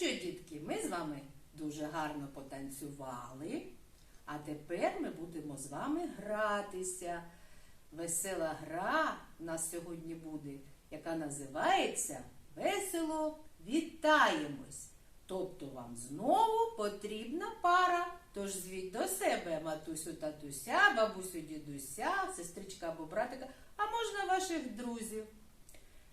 що, дітки, ми з вами дуже гарно потанцювали, а тепер ми будемо з вами гратися. Весела гра у нас сьогодні буде, яка називається Весело вітаємось. Тобто вам знову потрібна пара. Тож звіть до себе матусю татуся, бабусю дідуся, сестричка або братика, а можна ваших друзів.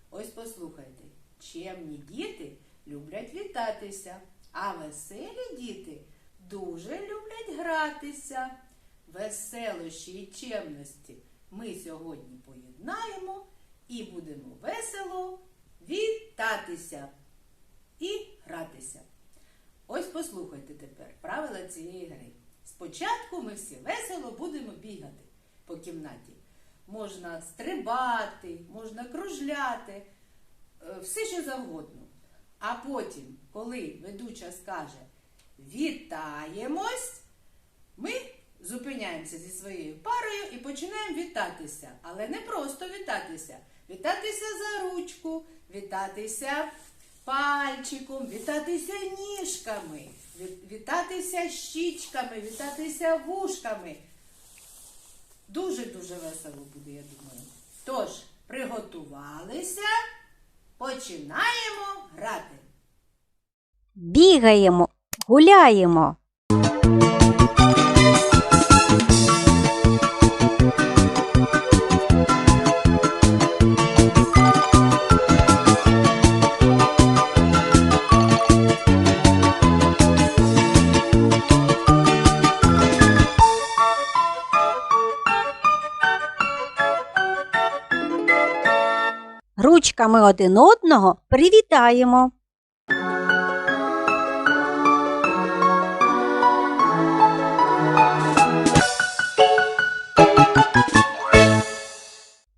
Ось послухайте, чемні діти люблять вітатися, а веселі діти дуже люблять гратися. Веселощі і чемності ми сьогодні поєднаємо і будемо весело вітатися і гратися. Ось послухайте тепер правила цієї гри. Спочатку ми всі весело будемо бігати по кімнаті. Можна стрибати, можна кружляти, е, все що завгодно. А потім, коли ведуча скаже вітаємось, ми зупиняємося зі своєю парою і починаємо вітатися. Але не просто вітатися. Вітатися за ручку, вітатися пальчиком, вітатися ніжками, вітатися щічками, вітатися вушками. Дуже-дуже весело буде, я думаю. Тож, приготувалися, починаємо грати. Бігаємо, гуляємо. Ручками один одного привітаємо.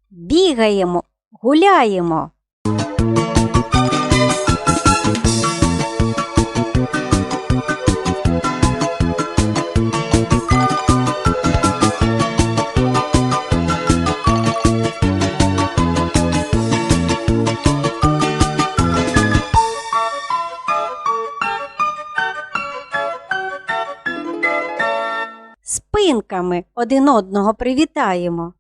Бігаємо, гуляємо. Спинками один одного привітаємо.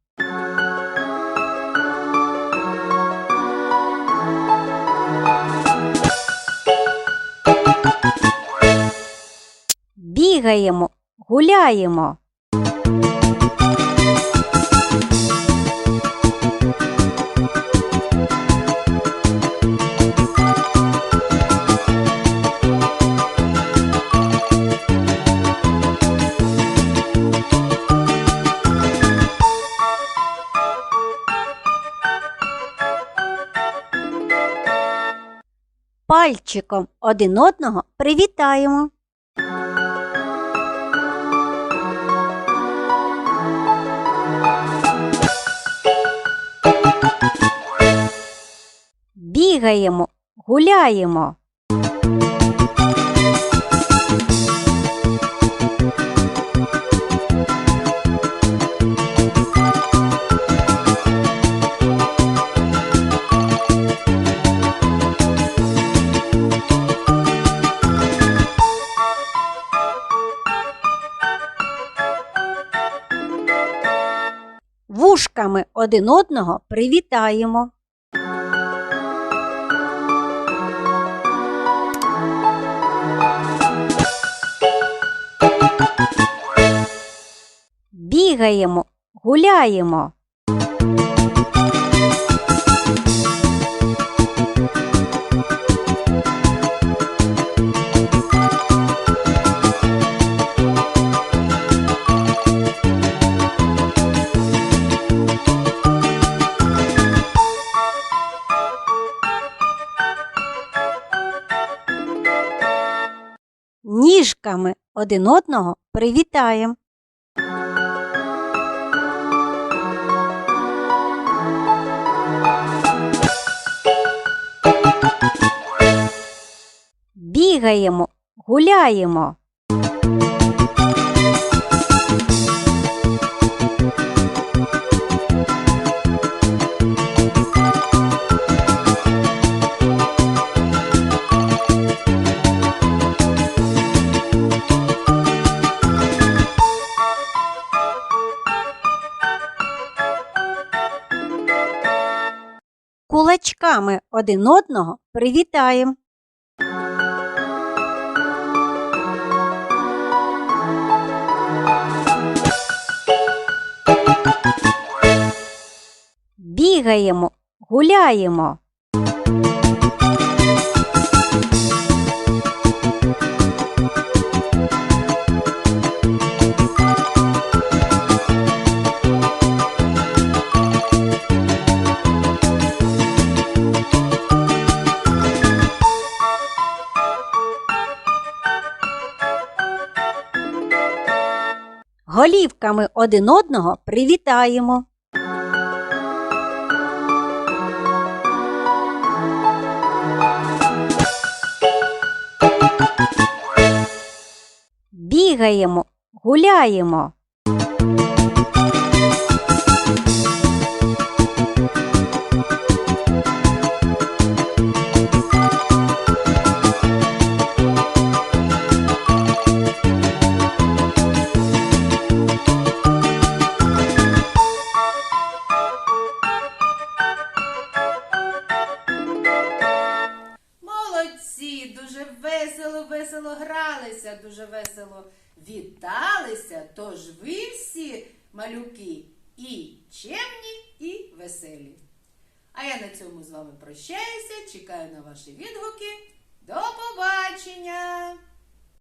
Бігаємо, гуляємо. Пальчиком один одного привітаємо. Бігаємо, гуляємо. Вушками один одного привітаємо. Бігаємо, гуляємо. Ніжками один одного привітаємо. Бігаємо, гуляємо. Кулачками один одного привітаємо. Бігаємо, гуляємо. Голівками один одного привітаємо. Бігаємо, гуляємо. Дуже весело віталися. Тож ви всі малюки і чемні, і веселі. А я на цьому з вами прощаюся, чекаю на ваші відгуки. До побачення!